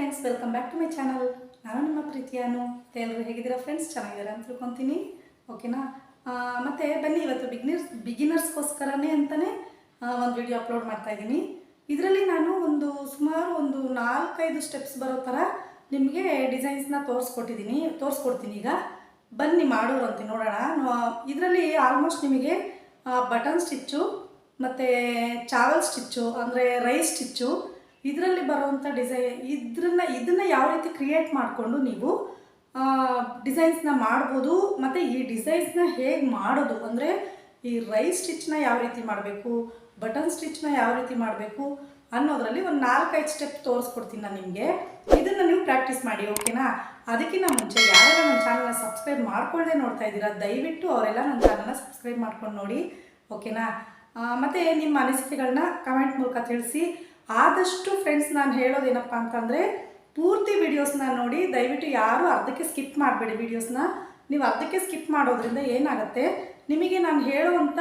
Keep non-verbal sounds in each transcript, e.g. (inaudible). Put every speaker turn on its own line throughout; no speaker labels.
Friends welcome back to my channel ನಾನು ನಿಮ್ಮ ಪ್ರೀತಿಯಾನು ಎಲ್ಲರೂ ಹೇಗಿದ್ದೀರಾ ಫ್ರೆಂಡ್ಸ್ ಚೆನ್ನಾಗಿದ್ದೀರಾ ಅಂತ ತಿಳ್ಕೊತೀನಿ. ಓಕೆನಾ ಮತ್ತೆ ಬನ್ನಿ ಇವತ್ತು ಬಿಗಿನರ್ಸ್ ಬಿಗಿನರ್ಸ್ಗೋಸ್ಕರನೇ ಅಂತಲೇ ಒಂದು ವಿಡಿಯೋ ಅಪ್ಲೋಡ್ ಮಾಡ್ತಾ ಇದ್ದೀನಿ. ಇದರಲ್ಲಿ ನಾನು ಒಂದು ಸುಮಾರು ಒಂದು ನಾಲ್ಕೈದು ಸ್ಟೆಪ್ಸ್ ಬರೋ ಥರ ನಿಮಗೆ ಡಿಸೈನ್ಸ್ನ ತೋರಿಸ್ಕೊಟ್ಟಿದ್ದೀನಿ, ತೋರಿಸ್ಕೊಡ್ತೀನಿ ಈಗ. ಬನ್ನಿ ಮಾಡೋರು ಅಂತ ನೋಡೋಣ. ಇದರಲ್ಲಿ ಆಲ್ಮೋಸ್ಟ್ ನಿಮಗೆ ಬಟನ್ ಸ್ಟಿಚ್ಚು ಮತ್ತು ಚಾವಲ್ ಸ್ಟಿಚ್ಚು ಅಂದರೆ ರೈಸ್ ಸ್ಟಿಚ್ಚು ಇದರಲ್ಲಿ ಬರುವಂಥ ಡಿಸೈನ್ ಇದನ್ನ ಇದನ್ನು ಯಾವ ರೀತಿ ಕ್ರಿಯೇಟ್ ಮಾಡಿಕೊಂಡು ನೀವು ಡಿಸೈನ್ಸ್ನ ಮಾಡ್ಬೋದು, ಮತ್ತು ಈ ಡಿಸೈನ್ಸ್ನ ಹೇಗೆ ಮಾಡೋದು? ಅಂದರೆ ಈ ರೈಸ್ ಸ್ಟಿಚ್ನ ಯಾವ ರೀತಿ ಮಾಡಬೇಕು ಬಟನ್ ಸ್ಟಿಚ್ನ ಯಾವ ರೀತಿ ಮಾಡಬೇಕು ಅನ್ನೋದರಲ್ಲಿ ಒಂದು ನಾಲ್ಕೈದು ಸ್ಟೆಪ್ ತೋರಿಸ್ಕೊಡ್ತೀನಿ ನಾನು ನಿಮಗೆ. ಇದನ್ನು ನೀವು ಪ್ರಾಕ್ಟೀಸ್ ಮಾಡಿ ಓಕೆನಾ ಅದಕ್ಕಿಂತ ಮುಂಚೆ ಯಾರೆಲ್ಲ ನನ್ನ ಚಾನಲ್ನ ಸಬ್ಸ್ಕ್ರೈಬ್ ಮಾಡ್ಕೊಳ್ಳದೆ ನೋಡ್ತಾ ಇದ್ದೀರಾ, ದಯವಿಟ್ಟು ಅವರೆಲ್ಲ ನನ್ನ ಚಾನಲ್ನ ಸಬ್ಸ್ಕ್ರೈಬ್ ಮಾಡ್ಕೊಂಡು ನೋಡಿ ಓಕೆನಾ ಮತ್ತು ನಿಮ್ಮ ಅನಿಸಿಕೆಗಳನ್ನ ಕಮೆಂಟ್ ಮೂಲಕ ತಿಳಿಸಿ ಆದಷ್ಟು ಫ್ರೆಂಡ್ಸ್ ನಾನು ಹೇಳೋದೇನಪ್ಪ ಅಂತಂದರೆ, ಪೂರ್ತಿ ವೀಡಿಯೋಸ್ನ ನೋಡಿ ದಯವಿಟ್ಟು ಯಾರು ಅರ್ಧಕ್ಕೆ ಸ್ಕಿಪ್ ಮಾಡಬೇಡಿ ವೀಡಿಯೋಸ್ನ ನೀವು ಅರ್ಧಕ್ಕೆ ಸ್ಕಿಪ್ ಮಾಡೋದ್ರಿಂದ ಏನಾಗುತ್ತೆ, ನಿಮಗೆ ನಾನು ಹೇಳುವಂಥ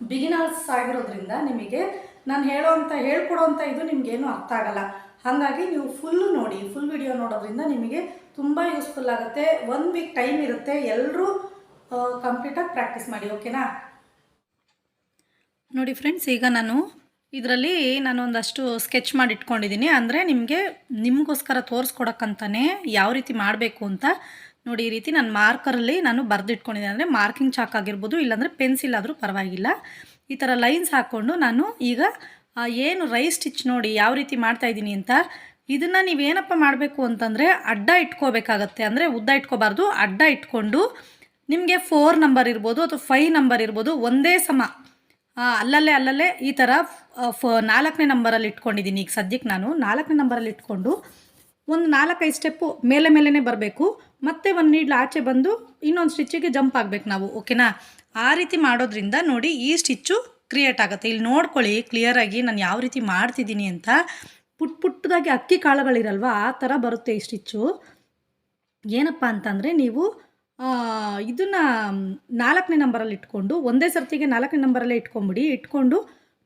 ಬಿಗಿನರ್ಸ್ ಆಗಿರೋದ್ರಿಂದ ನಿಮಗೆ ನಾನು ಹೇಳೋವಂಥ ಹೇಳ್ಕೊಡೋವಂಥ ಇದು ನಿಮಗೇನು ಅರ್ಥ ಆಗಲ್ಲ. ಹಾಗಾಗಿ ನೀವು ಫುಲ್ಲು ನೋಡಿ ಫುಲ್ ವಿಡಿಯೋ ನೋಡೋದ್ರಿಂದ ನಿಮಗೆ ತುಂಬ ಯೂಸ್ಫುಲ್ ಆಗುತ್ತೆ. ಒನ್ ವೀಕ್ ಟೈಮ್ ಇರುತ್ತೆ. ಎಲ್ಲರೂ ಕಂಪ್ಲೀಟಾಗಿ ಪ್ರಾಕ್ಟೀಸ್ ಮಾಡಿ ಓಕೆನಾ ನೋಡಿ ಫ್ರೆಂಡ್ಸ್ ಈಗ ನಾನು ಇದರಲ್ಲಿ ನಾನು ಒಂದಷ್ಟು ಸ್ಕೆಚ್ ಮಾಡಿ ಇಟ್ಕೊಂಡಿದ್ದೀನಿ ಅಂದರೆ ನಿಮಗೆ ನಿಮಗೋಸ್ಕರ ತೋರಿಸ್ಕೊಡಕ್ಕಂತಾನೆ ಯಾವ ರೀತಿ ಮಾಡಬೇಕು ಅಂತ ನೋಡಿ, ಈ ರೀತಿ ನಾನು ಮಾರ್ಕರಲ್ಲಿ ನಾನು ಬರೆದಿಟ್ಕೊಂಡಿದ್ದೀನಿ ಅಂದರೆ ಮಾರ್ಕಿಂಗ್ ಚಾಕ್ ಆಗಿರ್ಬೋದು, ಇಲ್ಲಾಂದರೆ ಪೆನ್ಸಿಲ್ ಆದರೂ ಪರವಾಗಿಲ್ಲ. ಈ ಥರ ಲೈನ್ಸ್ ಹಾಕ್ಕೊಂಡು ನಾನು ಈಗ ಏನು ರೈಸ್ ಸ್ಟಿಚ್ ನೋಡಿ ಯಾವ ರೀತಿ ಮಾಡ್ತಾಯಿದ್ದೀನಿ ಅಂತ, ಇದನ್ನು ನೀವೇನಪ್ಪ ಮಾಡಬೇಕು ಅಂತಂದರೆ ಅಡ್ಡ ಇಟ್ಕೋಬೇಕಾಗತ್ತೆ. ಅಂದರೆ ಉದ್ದ ಇಟ್ಕೋಬಾರ್ದು, ಅಡ್ಡ ಇಟ್ಕೊಂಡು ನಿಮಗೆ ಫೋರ್ ನಂಬರ್ ಇರ್ಬೋದು ಅಥವಾ ಫೈವ್ ನಂಬರ್ ಇರ್ಬೋದು, ಒಂದೇ ಸಮ ಅಲ್ಲಲ್ಲೇ ಅಲ್ಲಲ್ಲೇ ಈ ಥರ ಫ, ನಾಲ್ಕನೇ ನಂಬರಲ್ಲಿ ಇಟ್ಕೊಂಡಿದ್ದೀನಿ. ಈಗ ಸದ್ಯಕ್ಕೆ ನಾನು ನಾಲ್ಕನೇ ನಂಬರಲ್ಲಿ ಇಟ್ಕೊಂಡು ಒಂದು ನಾಲ್ಕೈದು ಸ್ಟೆಪ್ಪು ಮೇಲೆ ಮೇಲೇ ಬರಬೇಕು. ಮತ್ತೆ ಒಂದು ನೀಡ್ಲು ಆಚೆ ಬಂದು ಇನ್ನೊಂದು ಸ್ಟಿಚ್ಚಿಗೆ ಜಂಪ್ ಆಗಬೇಕು ನಾವು, ಓಕೆನಾ? ಆ ರೀತಿ ಮಾಡೋದ್ರಿಂದ ನೋಡಿ ಈ ಸ್ಟಿಚ್ಚು ಕ್ರಿಯೇಟ್ ಆಗುತ್ತೆ. ಇಲ್ಲಿ ನೋಡ್ಕೊಳ್ಳಿ ಕ್ಲಿಯರಾಗಿ ನಾನು ಯಾವ ರೀತಿ ಮಾಡ್ತಿದ್ದೀನಿ ಅಂತ. ಪುಟ್ ಪುಟ್ಟದಾಗಿ ಅಕ್ಕಿ ಕಾಳುಗಳಿರಲ್ವ, ಆ ಥರ ಬರುತ್ತೆ ಈ ಸ್ಟಿಚ್ಚು. ಏನಪ್ಪ ಅಂತಂದರೆ ನೀವು ಇದನ್ನು ನಾಲ್ಕನೇ ನಂಬರಲ್ಲಿ ಇಟ್ಕೊಂಡು, ಒಂದೇ ಸರ್ತಿಗೆ ನಾಲ್ಕನೇ ನಂಬರಲ್ಲೇ ಇಟ್ಕೊಂಬಿಡಿ. ಇಟ್ಕೊಂಡು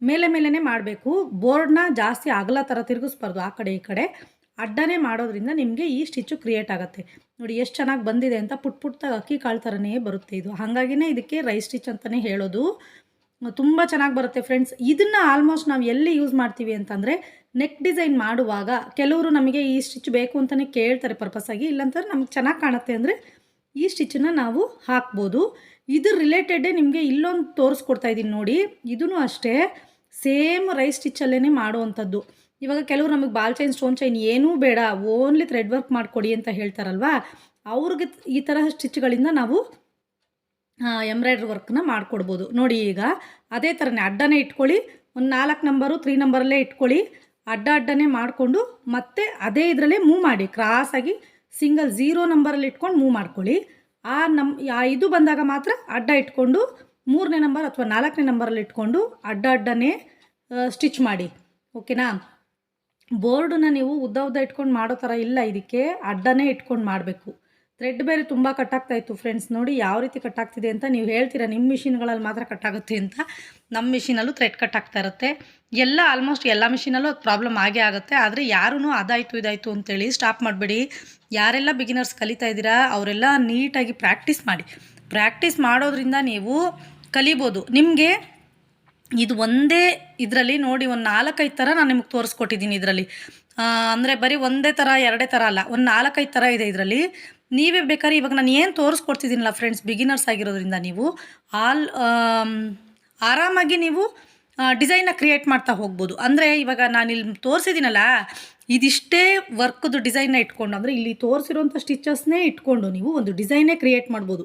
ಮೇಲೆ ಮೇಲೇ ಮಾಡಬೇಕು. ಬೋರ್ಡ್ನ ಜಾಸ್ತಿ ಅಗಲ ಥರ ತಿರುಗಿಸ್ಬಾರ್ದು ಆ ಕಡೆ ಈ ಕಡೆ. ಅಡ್ಡನೇ ಮಾಡೋದ್ರಿಂದ ನಿಮಗೆ ಈ ಸ್ಟಿಚ್ಚು ಕ್ರಿಯೇಟ್ ಆಗುತ್ತೆ. ನೋಡಿ, ಎಷ್ಟು ಚೆನ್ನಾಗಿ ಬಂದಿದೆ ಅಂತ ಪುಟ್ ಪುಟ್ಟ ಅಕ್ಕಿ ಕಾಳು ಥರನೇ ಬರುತ್ತೆ ಇದು. ಹಾಗಾಗಿನೇ ಇದಕ್ಕೆ ರೈಸ್ ಸ್ಟಿಚ್ ಅಂತಲೇ ಹೇಳೋದು. ತುಂಬ ಚೆನ್ನಾಗಿ ಬರುತ್ತೆ ಫ್ರೆಂಡ್ಸ್. ಇದನ್ನು ಆಲ್ಮೋಸ್ಟ್ ನಾವು ಎಲ್ಲಿ ಯೂಸ್ ಮಾಡ್ತೀವಿ ಅಂತಂದರೆ ನೆಕ್ ಡಿಸೈನ್ ಮಾಡುವಾಗ ಕೆಲವರು ನಮಗೆ ಈ ಸ್ಟಿಚ್ ಬೇಕು ಅಂತಲೇ ಕೇಳ್ತಾರೆ ಪರ್ಪಸ್ಸಾಗಿ ಇಲ್ಲಾಂತಂದ್ರೆ ನಮ್ಗೆ ಚೆನ್ನಾಗಿ ಕಾಣುತ್ತೆ ಅಂದರೆ ಈ ಸ್ಟಿಚ್ಚನ್ನು ನಾವು ಹಾಕ್ಬೋದು. ಇದ್ರ ರಿಲೇಟೆಡೇ ನಿಮಗೆ ಇಲ್ಲೊಂದು ತೋರಿಸ್ಕೊಡ್ತಾ ಇದ್ದೀನಿ ನೋಡಿ. ಇದೂ ಅಷ್ಟೇ, ಸೇಮ್ ರೈಸ್ ಸ್ಟಿಚ್ಚಲ್ಲೇ ಮಾಡುವಂಥದ್ದು. ಇವಾಗ ಕೆಲವರು ನಮಗೆ ಬಾಲ್ ಚೈನ್ ಸ್ಟೋನ್ ಚೈನ್ ಏನೂ ಬೇಡ ಓನ್ಲಿ ಥ್ರೆಡ್ ವರ್ಕ್ ಮಾಡಿಕೊಡಿ ಅಂತ ಹೇಳ್ತಾರಲ್ವಾ? ಅವ್ರಿಗೆ ಈ ಥರ ಸ್ಟಿಚ್ಗಳಿಂದ ನಾವು ಎಂಬ್ರಾಯ್ಡ್ರಿ ವರ್ಕ್ನ ಮಾಡಿಕೊಡ್ಬೋದು. ನೋಡಿ ಈಗ, ಅದೇ ಥರನೇ ಅಡ್ಡನೇ ಇಟ್ಕೊಳ್ಳಿ, ಒಂದು ನಾಲ್ಕು ನಂಬರು ತ್ರೀ ನಂಬರಲ್ಲೇ ಇಟ್ಕೊಳ್ಳಿ, ಅಡ್ಡ ಅಡ್ಡನೇ ಮಾಡಿಕೊಂಡು ಮತ್ತೆ ಅದೇ ಇದರಲ್ಲೇ ಮೂವ್ ಮಾಡಿ. ಕ್ರಾಸಾಗಿ ಸಿಂಗಲ್ ಝೀರೋ ನಂಬರಲ್ಲಿ ಇಟ್ಕೊಂಡು ಮೂವ್ ಮಾಡ್ಕೊಳ್ಳಿ. ಆ ನಮ್ ಇದು ಬಂದಾಗ ಮಾತ್ರ ಅಡ್ಡ ಇಟ್ಕೊಂಡು ಮೂರನೇ ನಂಬರ್ ಅಥವಾ ನಾಲ್ಕನೇ ನಂಬರಲ್ಲಿ ಇಟ್ಕೊಂಡು ಅಡ್ಡ ಅಡ್ಡನೇ ಸ್ಟಿಚ್ ಮಾಡಿ. ಓಕೆನಾ? ಬೋರ್ಡನ್ನ ನೀವು ಉದ್ದ ಉದ್ದ ಇಟ್ಕೊಂಡು ಮಾಡೋ ಥರ ಇಲ್ಲ ಇದಕ್ಕೆ. ಅಡ್ಡನೇ ಇಟ್ಕೊಂಡು ಮಾಡಬೇಕು. ಥ್ರೆಡ್ ಬೇರೆ ತುಂಬ ಕಟ್ಟಾಗ್ತಾ ಇತ್ತು ಫ್ರೆಂಡ್ಸ್. ನೋಡಿ ಯಾವ ರೀತಿ ಕಟ್ಟಾಗ್ತಿದೆ ಅಂತ ನೀವು ಹೇಳ್ತೀರಾ? ನಿಮ್ಮ ಮಿಷಿನ್ಗಳಲ್ಲಿ ಮಾತ್ರ ಕಟ್ಟಾಗುತ್ತೆ ಅಂತ. ನಮ್ಮ ಮಿಷಿನಲ್ಲೂ ಥ್ರೆಡ್ ಕಟ್ಟಾಗ್ತಾ ಇರುತ್ತೆ. ಎಲ್ಲ ಆಲ್ಮೋಸ್ಟ್ ಎಲ್ಲ ಮಿಷಿನಲ್ಲೂ ಅದು ಪ್ರಾಬ್ಲಮ್ ಆಗೇ ಆಗುತ್ತೆ. ಆದರೆ ಯಾರೂ ಅದಾಯಿತು, ಇದಾಯಿತು ಅಂತೇಳಿ ಸ್ಟಾಪ್ ಮಾಡಬೇಡಿ. ಯಾರೆಲ್ಲ ಬಿಗಿನರ್ಸ್ ಕಲಿತಾ ಇದ್ದೀರಾ, ಅವರೆಲ್ಲ ನೀಟಾಗಿ ಪ್ರಾಕ್ಟೀಸ್ ಮಾಡಿ. ಪ್ರಾಕ್ಟೀಸ್ ಮಾಡೋದ್ರಿಂದ ನೀವು ಕಲಿಬೋದು. ನಿಮಗೆ ಇದು ಒಂದೇ ಇದರಲ್ಲಿ ನೋಡಿ ಒಂದು ನಾಲ್ಕೈದು ಥರ ನಾನು ನಿಮಗೆ ತೋರಿಸ್ಕೊಟ್ಟಿದ್ದೀನಿ ಇದರಲ್ಲಿ. ಅಂದರೆ ಬರೀ ಒಂದೇ ಥರ ಎರಡೇ ಥರ ಅಲ್ಲ, ಒಂದು ನಾಲ್ಕೈದು ಥರ ಇದೆ ಇದರಲ್ಲಿ. ನೀವೇ ಬೇಕಾದ್ರೆ ಇವಾಗ ನಾನು ಏನು ತೋರಿಸ್ಕೊಡ್ತಿದ್ದೀನಲ್ಲ ಫ್ರೆಂಡ್ಸ್ ಬಿಗಿನರ್ಸ್ ಆಗಿರೋದ್ರಿಂದ ನೀವು, ಆಲ್ ಆರಾಮಾಗಿ ನೀವು ಡಿಸೈನ್ನ ಕ್ರಿಯೇಟ್ ಮಾಡ್ತಾ ಹೋಗ್ಬೋದು. ಅಂದರೆ ಇವಾಗ ನಾನು ಇಲ್ಲಿ ತೋರಿಸಿದ್ದೀನಲ್ಲ, ಇದಿಷ್ಟೇ ವರ್ಕ್ದು ಡಿಸೈನ್ನ ಇಟ್ಕೊಂಡು, ಅಂದರೆ ಇಲ್ಲಿ ತೋರಿಸಿರುವಂಥ ಸ್ಟಿಚಸ್ನೇ ಇಟ್ಕೊಂಡು ನೀವು ಒಂದು ಡಿಸೈನೇ ಕ್ರಿಯೇಟ್ ಮಾಡ್ಬೋದು.